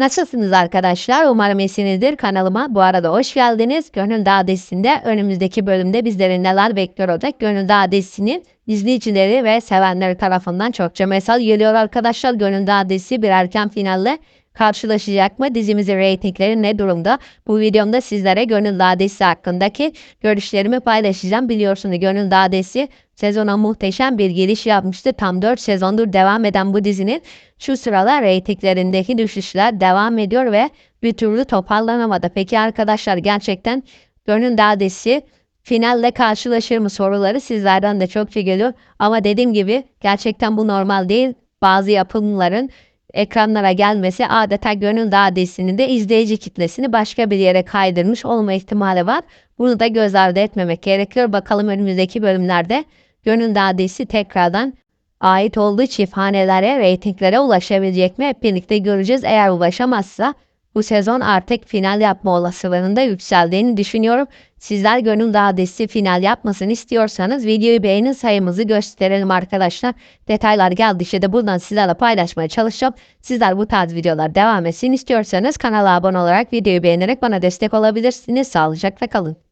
Nasılsınız arkadaşlar? Umarım iyisinizdir kanalıma. Bu arada hoş geldiniz. Gönül Dağı dizisinde önümüzdeki bölümde bizleri neler bekliyor olacak? Gönül Dağı dizisinin izleyicileri ve sevenleri tarafından çokça mesaj geliyor arkadaşlar. Gönül Dağı dizisi bir erken finalle karşılaşacak mı? Dizimizin reytingleri ne durumda? Bu videomda sizlere Gönül Dağı dizisi hakkındaki görüşlerimi paylaşacağım. Biliyorsunuz Gönül Dağı dizisi sezona muhteşem bir giriş yapmıştı. Tam 4 sezondur devam eden bu dizinin şu sıralar reytinglerindeki düşüşler devam ediyor ve bir türlü toparlanamadı. Peki arkadaşlar gerçekten Gönül Dağı dizisi finalle karşılaşır mı soruları sizlerden de çokça geliyor. Ama dediğim gibi gerçekten bu normal değil. Bazı yapımların ekranlara gelmesi adeta Gönül Dağı dizisinin de izleyici kitlesini başka bir yere kaydırmış olma ihtimali var. Bunu da göz ardı etmemek gerekiyor. Bakalım önümüzdeki bölümlerde Gönül Dağı dizisi tekrardan ait olduğu çifthanelere, reytinglere ulaşabilecek mi? Hep birlikte göreceğiz. Eğer ulaşamazsa bu sezon artık final yapma olasılığının da yükseldiğini düşünüyorum. Sizler Gönül Dağı dizisi final yapmasını istiyorsanız videoyu beğenin sayımızı gösterelim arkadaşlar. Detaylar geldikçe de buradan sizlerle paylaşmaya çalışacağım. Sizler bu tarz videolar devam etsin istiyorsanız kanala abone olarak videoyu beğenerek bana destek olabilirsiniz. Sağlıcakla kalın.